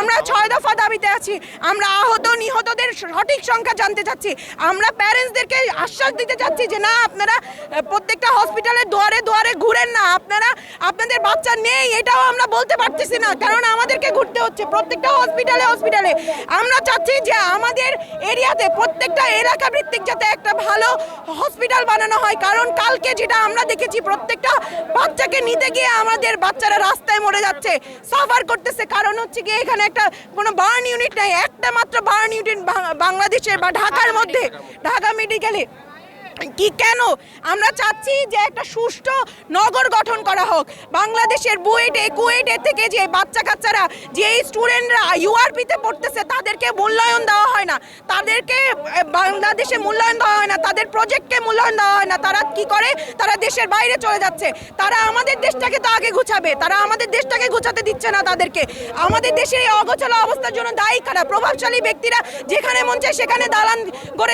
আমরা ছয় দফা দাবিতে আছি আমরা আহত নিহতদের সঠিক সংখ্যা জানতে চাচ্ছি। আমরা প্যারেন্টসদেরকে আশ্বাস দিতে চাচ্ছি যে না, আপনারা প্রত্যেকটা হসপিটালের দুয়ারে দুয়ারে ঘুরেন না। আপনারা, আপনাদের বাচ্চা নেই, এটাও আমরা বলতে পারতেছি না। কারণ আমাদেরকে ঘুরতে হচ্ছে। প্রত্যেকটা হসপিটালে হসপিটালে। আমরা চাচ্ছি যে আমাদের এরিয়াতে, প্রত্যেকটা এলাকা ভিত্তিক যাতে একটা ভালো হসপিটাল বানানো হয়। কারণ কালকে যেটা আমরা দেখেছি, প্রত্যেকটা বাচ্চাকে নিতে গিয়ে আমাদের বাচ্চারা রাস্তায় মরে যাচ্ছে সাফার করতেছে। কারণ হচ্ছে কি এখানে একটা কোনো বার্ন ইউনিট নাই। একটা মাত্র বার্ন ইউনিট বাংলাদেশের বা ঢাকার মধ্যে। ঢাকা মেডিকেলে কি কেন? আমরা চাচ্ছি যে একটা সুষ্ঠু নগর গঠন করা হোক। বাংলাদেশের বুয়েটে, কুয়েটে থেকে যে বাচ্চা কাচ্চারা যে স্টুডেন্টরা ইউআরপিতে পড়তেছে, তাদেরকে মূল্যায়ন দেওয়া হয় না। তাদেরকে বাংলাদেশে মূল্যায়ন দেওয়া হয় না। তাদের প্রজেক্টকে মূল্যায়ন দেওয়া হয় না। তারা কি করে? তারা দেশের বাইরে চলে যাচ্ছে। তারা আমাদের দেশটাকে তো আগে গুছাবে তারা আমাদের দেশটাকে গুছাতে দিচ্ছে না তাদেরকে। আমাদের দেশের এই অগোছালো অবস্থার জন্য দায়ী কারা? প্রভাবশালী ব্যক্তিরা যেখানে মন চায় সেখানে দালান করে